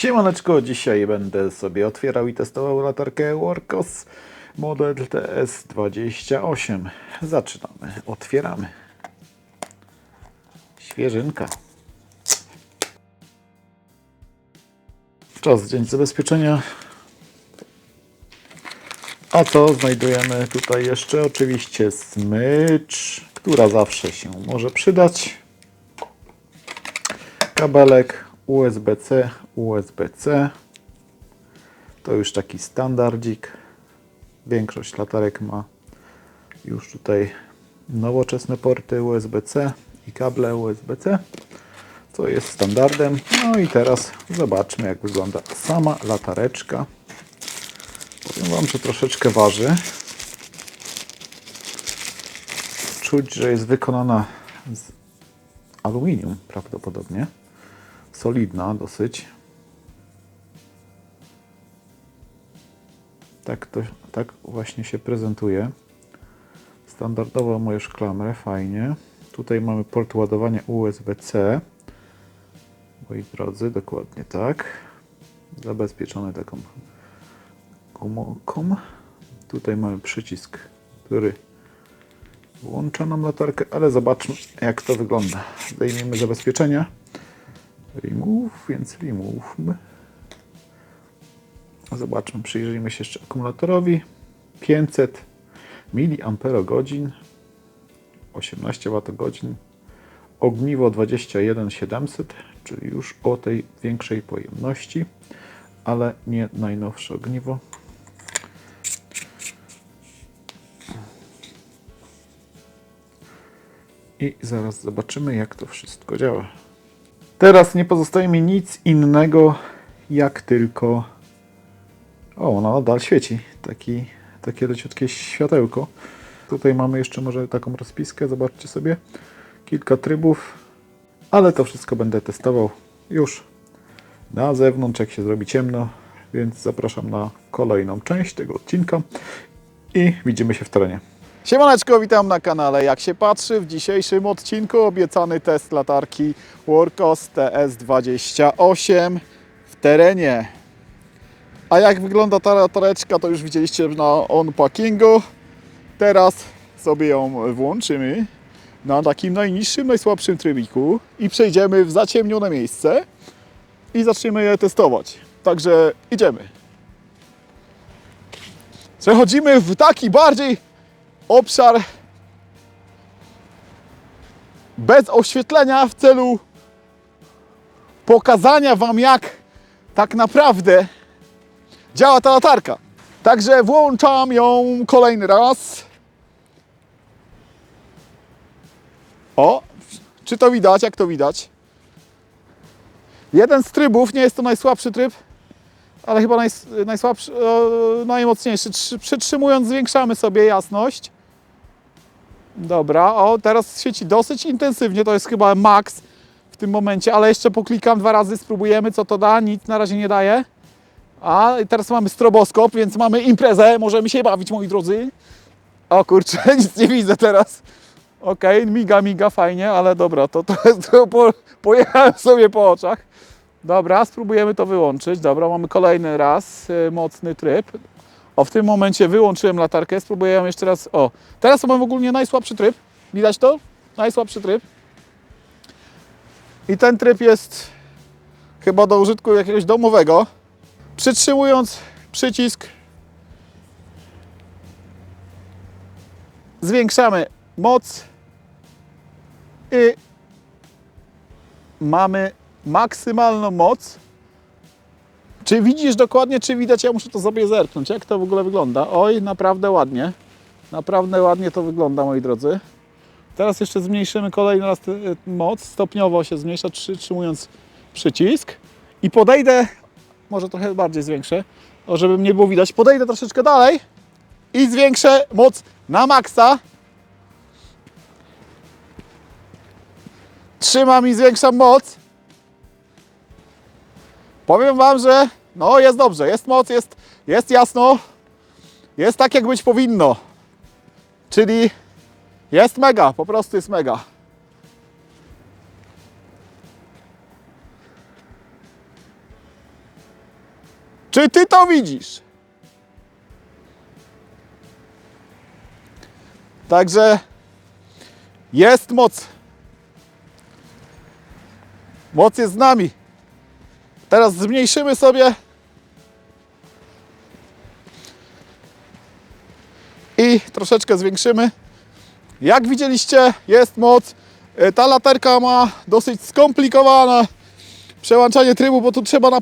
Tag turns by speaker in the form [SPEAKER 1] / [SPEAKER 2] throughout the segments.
[SPEAKER 1] Siemaneczko, dzisiaj będę sobie otwierał i testował latarkę Workos model TS28. Zaczynamy, otwieramy. Świeżynka. Czas zdjąć zabezpieczenia. A to znajdujemy tutaj jeszcze oczywiście smycz, która zawsze się może przydać. Kabelek USB-C, USB-C. To już taki standardzik. Większość latarek ma już tutaj nowoczesne porty USB-C i kable USB-C, co jest standardem. No i teraz zobaczmy, jak wygląda sama latareczka. Powiem Wam, że troszeczkę waży. Czuć, że jest wykonana z aluminium prawdopodobnie. Solidna dosyć. Tak, to, tak właśnie się prezentuje. Standardowo ma już klamrę, fajnie. Tutaj mamy port ładowania USB-C. Moi drodzy, dokładnie tak. Zabezpieczony taką gumką. Tutaj mamy przycisk, który włącza nam latarkę, ale zobaczmy jak to wygląda. Zdejmiemy zabezpieczenia. Remove, więc remove. Zobaczmy, przyjrzyjmy się jeszcze akumulatorowi. 500 mAh, 18 Wh, ogniwo 21700, czyli już o tej większej pojemności, ale nie najnowsze ogniwo. I zaraz zobaczymy, jak to wszystko działa. Teraz nie pozostaje mi nic innego, jak tylko. O, ona nadal świeci. Taki, takie leciutkie światełko. Tutaj mamy jeszcze może taką rozpiskę, zobaczcie sobie. Kilka trybów, ale to wszystko będę testował już na zewnątrz, jak się zrobi ciemno. Więc zapraszam na kolejną część tego odcinka i widzimy się w terenie. Siemaneczko, witam na kanale Jak się patrzy. W dzisiejszym odcinku obiecany test latarki Workos TS28 w terenie. A jak wygląda ta latareczka, to już widzieliście na unpackingu. Teraz sobie ją włączymy na takim najniższym, najsłabszym trybiku i przejdziemy w zaciemnione miejsce i zaczniemy je testować. Także idziemy. Przechodzimy w taki bardziej obszar bez oświetlenia w celu pokazania Wam, jak tak naprawdę działa ta latarka. Także włączam ją kolejny raz. O, czy to widać? Jak to widać? Jeden z trybów, nie jest to najsłabszy tryb, ale chyba najs, najsłabszy, najmocniejszy. Trzy- Przytrzymując zwiększamy sobie jasność. Dobra, o teraz świeci dosyć intensywnie, to jest chyba max w tym momencie, ale jeszcze poklikam dwa razy, spróbujemy co to da, nic na razie nie daje. A teraz mamy stroboskop, więc mamy imprezę, możemy się bawić moi drodzy. O kurczę, nic nie widzę teraz. Okej, miga, miga, fajnie, ale dobra, to, to, to po, pojechałem sobie po oczach. Dobra, spróbujemy to wyłączyć. Dobra, mamy kolejny raz y, mocny tryb. O, w tym momencie wyłączyłem latarkę, spróbuję jeszcze raz. O, teraz mamy ogólnie najsłabszy tryb. Widać to? Najsłabszy tryb. I ten tryb jest chyba do użytku jakiegoś domowego. Przytrzymując przycisk, zwiększamy moc i mamy maksymalną moc. Czy widzisz dokładnie, czy widać? Ja muszę to sobie zerknąć, jak to w ogóle wygląda. Oj, naprawdę ładnie. Naprawdę ładnie to wygląda, moi drodzy. Teraz jeszcze zmniejszymy kolejny raz e, moc. Stopniowo się zmniejsza, przytrzymując przycisk. I podejdę, może trochę bardziej zwiększę, żeby mnie było widać. Podejdę troszeczkę dalej i zwiększę moc na maksa. Trzymam i zwiększam moc. Powiem Wam, że no jest dobrze, jest moc, jest, jest jasno, jest tak jak być powinno. Czyli jest mega, po prostu jest mega. Czy ty to widzisz? Także jest moc. Moc jest z nami. Teraz zmniejszymy sobie i troszeczkę zwiększymy. Jak widzieliście, jest moc. E, Ta latarka ma dosyć skomplikowane przełączanie trybu, bo tu trzeba na,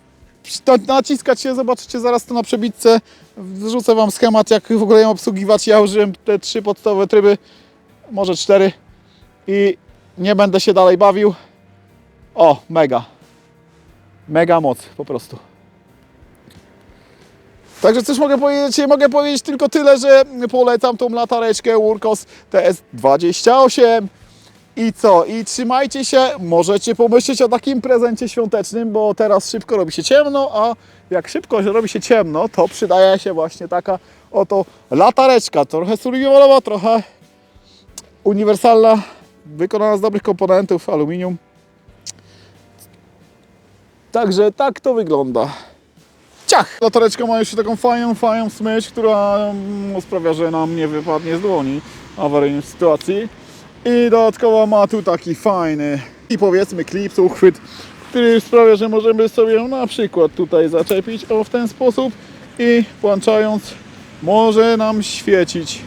[SPEAKER 1] na, naciskać się. Zobaczycie zaraz to na przebitce. Wrzucę Wam schemat, jak w ogóle ją obsługiwać. Ja użyłem te trzy podstawowe tryby, może cztery i nie będę się dalej bawił. O, mega. Mega moc po prostu. Także coś mogę powiedzieć? Mogę powiedzieć tylko tyle, że polecam tą latareczkę Urkos TS28. I co? I trzymajcie się, możecie pomyśleć o takim prezencie świątecznym, bo teraz szybko robi się ciemno, a jak szybko robi się ciemno, to przydaje się właśnie taka oto latareczka. Trochę survivalowa, trochę uniwersalna, wykonana z dobrych komponentów, aluminium. Także tak to wygląda. Ciach! Latareczka ma jeszcze taką fajną, fajną smycz, która mm, sprawia, że nam nie wypadnie z dłoni awaryjnej sytuacji. I dodatkowo ma tu taki fajny i powiedzmy klips, uchwyt, który sprawia, że możemy sobie na przykład tutaj zaczepić o w ten sposób i włączając może nam świecić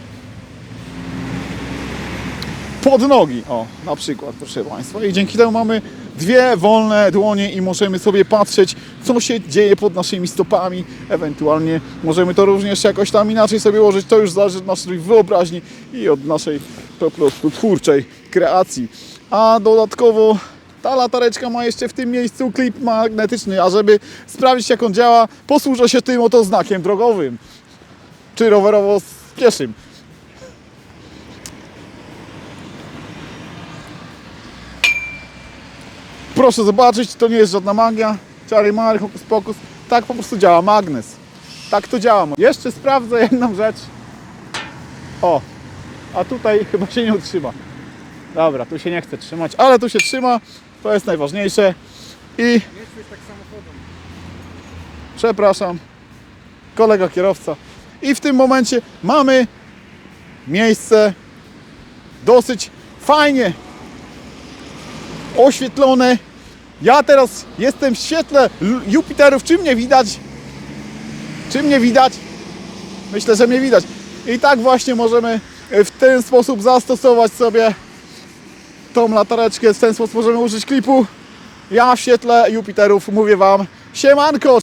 [SPEAKER 1] pod nogi. O, na przykład, proszę Państwa. I dzięki temu mamy dwie wolne dłonie i możemy sobie patrzeć, co się dzieje pod naszymi stopami. Ewentualnie możemy to również jakoś tam inaczej sobie ułożyć. To już zależy od naszej wyobraźni i od naszej po prostu twórczej kreacji. A dodatkowo ta latareczka ma jeszcze w tym miejscu klip magnetyczny, a żeby sprawdzić jak on działa, posłużę się tym oto znakiem drogowym. Czy rowerowo z pieszym. Proszę zobaczyć, to nie jest żadna magia, czary mary, hokus pokus. Tak po prostu działa magnes. Tak to działa. Jeszcze sprawdzę jedną rzecz. O, a tutaj chyba się nie utrzyma. Dobra, tu się nie chce trzymać, ale tu się trzyma. To jest najważniejsze. I przepraszam, kolega kierowca. I w tym momencie mamy miejsce dosyć fajnie oświetlone. Ja teraz jestem w świetle Jupiterów. Czy mnie widać? Czy mnie widać? Myślę, że mnie widać. I tak właśnie możemy w ten sposób zastosować sobie tą latareczkę. W ten sposób możemy użyć klipu. Ja w świetle Jupiterów mówię Wam siemanko!